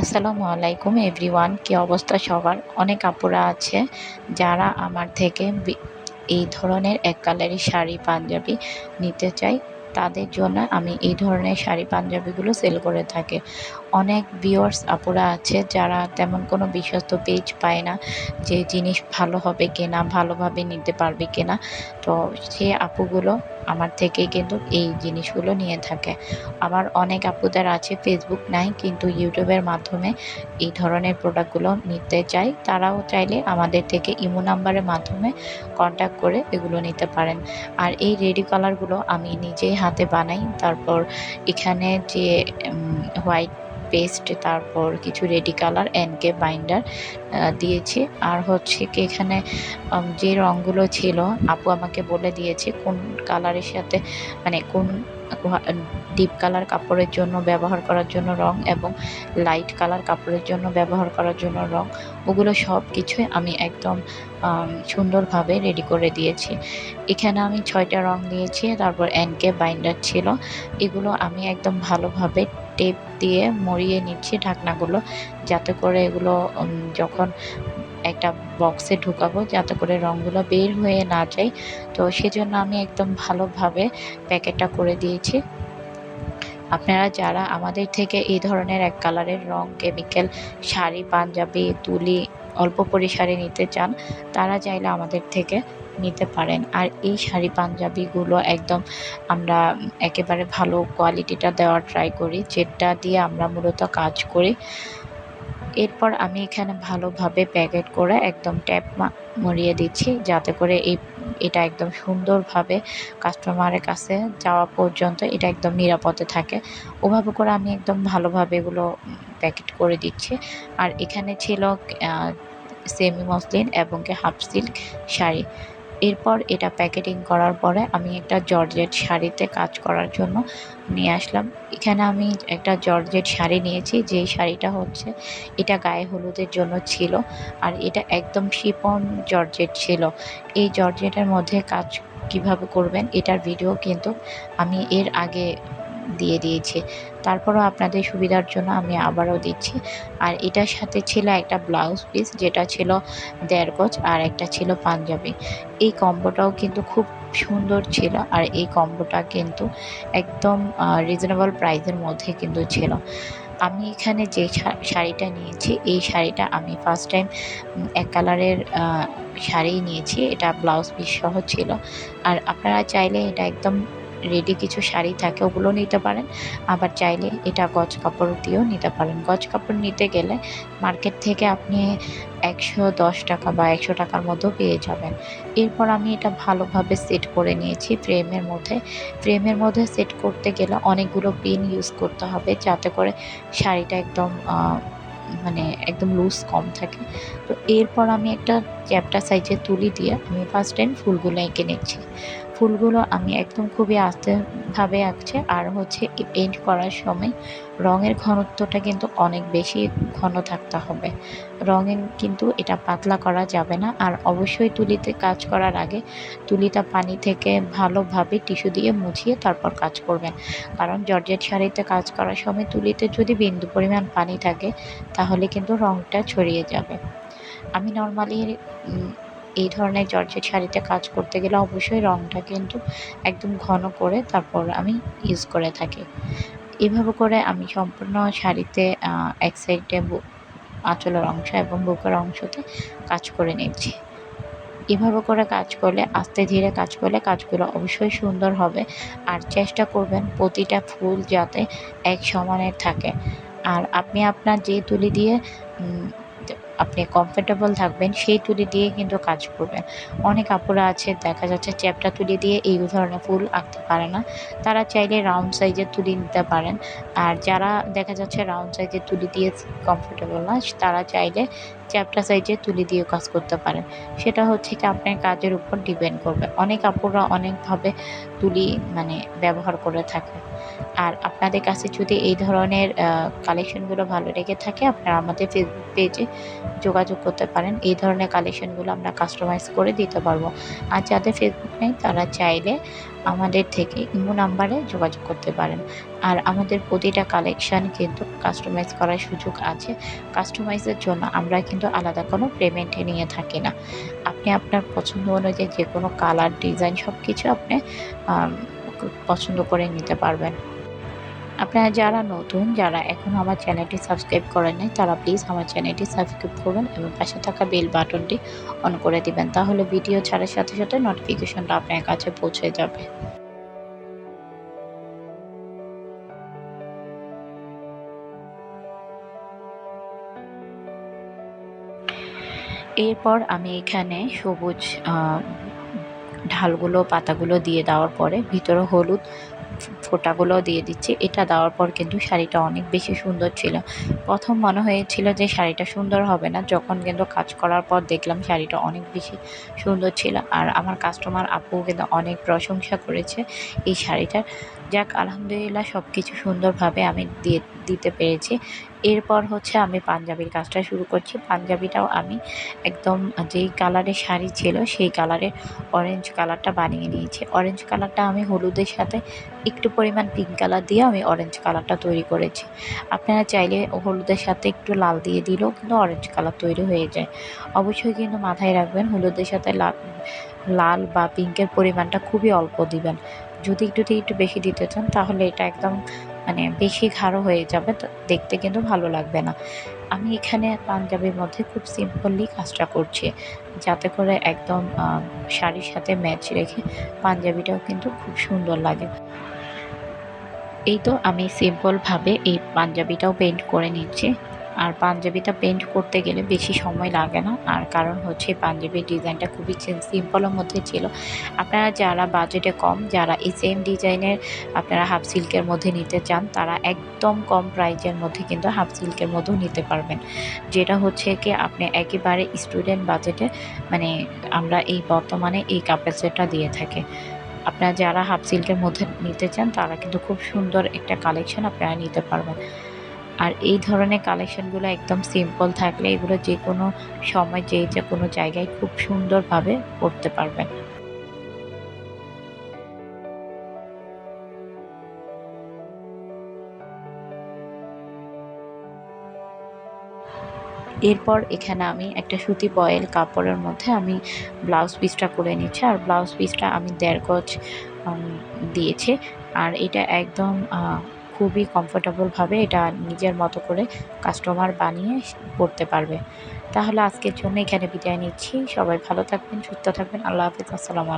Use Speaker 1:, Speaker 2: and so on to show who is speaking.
Speaker 1: আসসালামু আলাইকুম এভরিওয়ান, কি অবস্থা সবার? অনেক আপুরা আছে যারা আমার থেকে এই ধরনের এক কালারের শাড়ি, পাঞ্জাবি নিতে চাই তাদের জন্য আমি এই ধরনের শাড়ি, পাঞ্জাবিগুলো সেল করে থাকি। অনেক ভিউয়ার্স আপুরা আছে যারা তেমন কোনো বিশ্বস্ত পেজ পায় না যে জিনিস ভালো হবে কিনা, ভালোভাবে নিতে পারবে কিনা। তো সে আপুগুলো আমার থেকে কিন্তু এই জিনিসগুলো নিয়ে থাকে। আমার অনেক আপুদের আছে ফেসবুক নাই, কিন্তু ইউটিউবের মাধ্যমে এই ধরনের প্রোডাক্টগুলো নিতে চাই। তারাও চাইলে আমাদের থেকে ইমো নাম্বারের মাধ্যমে কন্ট্যাক্ট করে এগুলো নিতে পারেন। আর এই রেডি কালারগুলো আমি নিজেই হাতে বানাই। তারপর এখানে যে হোয়াইট পেস্ট তারপর কিছু রেডি কালার এনকে বাইন্ডার দিয়েছি। আর হচ্ছে কি এখানে যে রঙগুলো ছিল, আপু আমাকে বলে দিয়েছে কোন কালারের সাথে মানে কোন ডিপ কালার কাপড়ের জন্য ব্যবহার করার জন্য রং এবং লাইট কালার কাপড়ের জন্য ব্যবহার করার জন্য রং, ওগুলো সব কিছুই আমি একদম সুন্দরভাবে রেডি করে দিয়েছি। এখানে আমি ছয়টা রং দিয়েছি, তারপর এনকে বাইন্ডার ছিল। এগুলো আমি একদম ভালোভাবে টেপ দিয়ে মরিয়ে নিচ্ছি ঢাকনাগুলো, যাতে করে এগুলো যখন একটা বক্সে ঢুকাবো, যাতে করে রঙগুলো বের হয়ে না যায়। তো সেজন্য আমি একদম ভালোভাবে প্যাকেটটা করে দিয়েছি। আপনারা যারা আমাদের থেকে এই ধরনের এক কালারের রং, কেমিক্যাল, শাড়ি, পাঞ্জাবি, তুলি অল্প পরিসরে নিতে চান, তারা চাইলে আমাদের থেকে নিতে পারেন। আর এই শাড়ি পাঞ্জাবিগুলো একদম আমরা একেবারে ভালো কোয়ালিটিটা দেওয়ার ট্রাই করি, যেটা দিয়ে আমরা মূলত কাজ করি। এরপর আমি এখানে ভালোভাবে প্যাকেট করে একদম ট্যাপ মরিয়ে দিচ্ছি, যাতে করে এই, এটা একদম সুন্দরভাবে কাস্টমারের কাছে যাওয়া পর্যন্ত এটা একদম নিরাপদে থাকে। ওভাবে করে আমি একদম ভালোভাবে এগুলো প্যাকেট করে দিচ্ছি। আর এখানে ছিল সেমি মসলিন এবং হাফ সিল্ক শাড়ি। এরপর এটা প্যাকেটিং করার পরে আমি একটা জর্জেট শাড়িতে কাজ করার জন্য নিয়ে আসলাম। এখানে আমি একটা জর্জেট শাড়ি নিয়েছি, যেই শাড়িটা হচ্ছে এটা গায়ে হলুদের জন্য ছিল আর এটা একদম শিপন জর্জেট ছিল। এই জর্জেটের মধ্যে কাজ কীভাবে করবেন এটার ভিডিও কিন্তু আমি এর আগে দিয়ে দিয়েছি। তারপরও আপনাদের সুবিধার জন্য আমি আবারও দিচ্ছি। আর এটার সাথে ছিল একটা ব্লাউজ পিস, যেটা ছিল দেড় গজ আর একটা ছিল পাঞ্জাবি। এই কম্বোটাও কিন্তু খুব সুন্দর ছিল আর এই কম্বোটা কিন্তু একদম রিজনেবল প্রাইসের মধ্যে কিন্তু ছিল। আমি এখানে যে শাড়িটা নিয়েছি, এই শাড়িটা আমি ফার্স্ট টাইম এক কালারের শাড়ি নিয়েছি। এটা ব্লাউজ পিস সহ ছিল। আর আপনারা চাইলে এটা একদম রেডি কিছু শাড়ি থাকে, ওগুলো নিতে পারেন। আবার চাইলে এটা গজ কাপড় দিয়েও নিতে পারেন। গজ কাপড় নিতে গেলে মার্কেট থেকে আপনি একশো দশ টাকা বা একশো টাকার মতো পেয়ে যাবেন। এরপর আমি এটা ভালোভাবে সেট করে নিয়েছি ফ্রেমের মধ্যে। ফ্রেমের মধ্যে সেট করতে গেলে অনেকগুলো পিন ইউজ করতে হবে যাতে করে শাড়িটা একদম মানে একদম লুজ কম থাকে। তো এরপর আমি একটা চ্যাপটা সাইজের তুলি দিয়ে আমি ফার্স্ট টাইম ফুলগুলো এঁকে নিচ্ছি। ফুলগুলো আমি একদম খুবই আস্তেভাবে আঁকছি। আর হচ্ছে পেন্ট করার সময় রঙের ঘনত্বটা কিন্তু অনেক বেশি ঘন থাকতে হবে। রঙের কিন্তু এটা পাতলা করা যাবে না। আর অবশ্যই তুলিতে কাজ করার আগে তুলিটা পানি থেকে ভালোভাবে টিস্যু দিয়ে মুছিয়ে তারপর কাজ করবেন। কারণ জর্জেট শাড়িতে কাজ করার সময় তুলিতে যদি বিন্দু পরিমাণ পানি থাকে, তাহলে কিন্তু রঙটা ছড়িয়ে যাবে। আমি নর্মালি এই ধরনের জর্জেট শাড়িতে কাজ করতে গেলে অবশ্যই রঙটা কিন্তু একদম ঘন করে তারপর আমি ইউজ করে থাকি। এভাবে করে আমি সম্পূর্ণ শাড়িতে এক সাইডে আঁচলের অংশ এবং বুকের অংশতে কাজ করে নিচ্ছি। এভাবে করে কাজ করলে, আস্তে ধীরে কাজ করলে কাজগুলো অবশ্যই সুন্দর হবে। আর চেষ্টা করবেন প্রতিটা ফুল যাতে এক সমানের থাকে। আর আপনি আপনার যে তুলি দিয়ে আপনি কমফোর্টেবল থাকবেন, সেই তুলি দিয়ে কিন্তু কাজ করবেন অনেক আপুরা আছে, দেখা যাচ্ছে চ্যাপটা তুলি দিয়ে এই ধরনের ফুল আঁকতে পারে না। তারা চাইলে রাউন্ড সাইজের তুলি নিতে পারেন। আর যারা দেখা যাচ্ছে রাউন্ড সাইজের তুলি দিয়ে কমফোর্টেবল না, তারা চাইলে চ্যাপটা সাইজে তুলি দিয়েও কাজ করতে পারেন সেটা হচ্ছে কি আপনার কাজের উপর ডিপেন্ড করবে। অনেক আপুরা অনেকভাবে তুলি মানে ব্যবহার করে থাকে। আর আপনাদের কাছে যদি এই ধরনের কালেকশনগুলো ভালো লেগে থাকে, আপনারা আমাদের ফেসবুক পেজে যোগাযোগ করতে পারেন। এই ধরনের কালেকশনগুলো আমরা কাস্টমাইজ করে দিতে পারব। আর যাদের ফেসবুক নেই, তারা চাইলে আমাদের থেকে ইমো নাম্বারে যোগাযোগ করতে পারেন। আর আমাদের প্রতিটা কালেকশান কিন্তু কাস্টমাইজ করার সুযোগ আছে। কাস্টমাইজের জন্য আমরা কিন্তু আলাদা কোনো পেমেন্ট নিয়ে থাকি না। আপনি আপনার পছন্দ অনুযায়ী যে কোনো কালার ডিজাইন সব কিছু আপনি পছন্দ করে নিতে পারবেন। আপনারা যারা নতুন, যারা এখনও আমার চ্যানেলটি সাবস্ক্রাইব করেন নাই, তারা প্লিজ আমার চ্যানেলটি সাবস্ক্রাইব করবেন এবং পাশে থাকা বেল বাটনটি অন করে দিবেন, তাহলে ভিডিও ছাড়ার সাথে সাথে নোটিফিকেশনটা আপনার কাছে পৌঁছে যাবে। এরপর আমি এখানে সবুজ ঢালগুলো, পাতাগুলো দিয়ে দেওয়ার পরে ভিতরে হলুদ ফোঁটাগুলো দিয়ে দিচ্ছি। এটা দেওয়ার পর কিন্তু শাড়িটা অনেক বেশি সুন্দর ছিল। প্রথম মনে হয়েছিল যে শাড়িটা সুন্দর হবে না। যখন কিন্তু কাজ করার পর দেখলাম শাড়িটা অনেক বেশি সুন্দর ছিল। আর আমার কাস্টমার আপু কিন্তু অনেক প্রশংসা করেছে এই শাড়িটার। যাক, আলহামদুলিল্লাহ সব কিছু সুন্দরভাবে আমি দিয়ে দিতে পেরেছি। এরপর হচ্ছে আমি পাঞ্জাবির কাজটা শুরু করছি। পাঞ্জাবিটাও আমি একদম যেই কালারের শাড়ি ছিল, সেই কালারের অরেঞ্জ কালারটা বানিয়ে নিয়েছি। অরেঞ্জ কালারটা আমি হলুদের সাথে একটু পরিমাণ পিঙ্ক কালার দিয়ে আমি অরেঞ্জ কালারটা তৈরি করেছি। আপনারা চাইলে হলুদের সাথে একটু লাল দিয়ে দিলেও কিন্তু অরেঞ্জ কালার তৈরি হয়ে যায়। অবশ্যই কিন্তু মাথায় রাখবেন, হলুদের সাথে লাল লাল বা পিঙ্কের পরিমাণটা খুবই অল্প দিবেন। যদি একটু একটু বেশি দিতে চান তাহলে এটা একদম মানে বেশি ঘাড়ো হয়ে যাবে দেখতে কিন্তু ভালো লাগবে না। আমি এখানে পাঞ্জাবির মধ্যে খুব সিম্পলি কাজটা করছি, যাতে করে একদম শাড়ির সাথে ম্যাচ রেখে পাঞ্জাবিটাও কিন্তু খুব সুন্দর লাগে। এই তো আমি সিম্পলভাবে এই পাঞ্জাবিটাও পেন্ট করে নিচ্ছি। আর পাঞ্জাবিটা পেন্ট করতে গেলে বেশি সময় লাগে না। আর কারণ হচ্ছে পাঞ্জাবির ডিজাইনটা খুবই সিম্পলের মধ্যে ছিল। আপনারা যারা বাজেটে কম, যারা এই সেম ডিজাইনের আপনারা হাফ সিল্কের মধ্যে নিতে চান, তারা একদম কম প্রাইজের মধ্যে কিন্তু হাফ সিল্কের মধ্যেও নিতে পারবেন। যেটা হচ্ছে কি, আপনি একেবারে স্টুডেন্ট বাজেটে মানে আমরা এই বর্তমানে এই কাপের সেটটা দিয়ে থাকি। আপনারা যারা হাফ সিল্কের মধ্যে নিতে চান, তারা কিন্তু খুব সুন্দর একটা কালেকশন আপনারা নিতে পারবেন। আর এই ধরনের কালেকশনগুলো একদম সিম্পল থাকলে এগুলো যে কোনো সময় যে যে কোনো জায়গায় খুব সুন্দরভাবে করতে পারবেন। এরপর এখানে আমি একটা সুতি বয়েল কাপড়ের মধ্যে আমি ব্লাউজ পিসটা করে নিচ্ছি। আর ব্লাউজ পিসটা আমি দেড় গজ দিয়েছি। আর এটা একদম খুবই কমফোর্টেবলভাবে এটা নিজের মতো করে কাস্টমার বানিয়ে পড়তে পারবে। তাহলে আজকের জন্য এখানে বিদায় নিচ্ছি। সবাই ভালো থাকবেন, সুস্থ থাকবেন। আল্লাহ হাফিজ। আসসালামু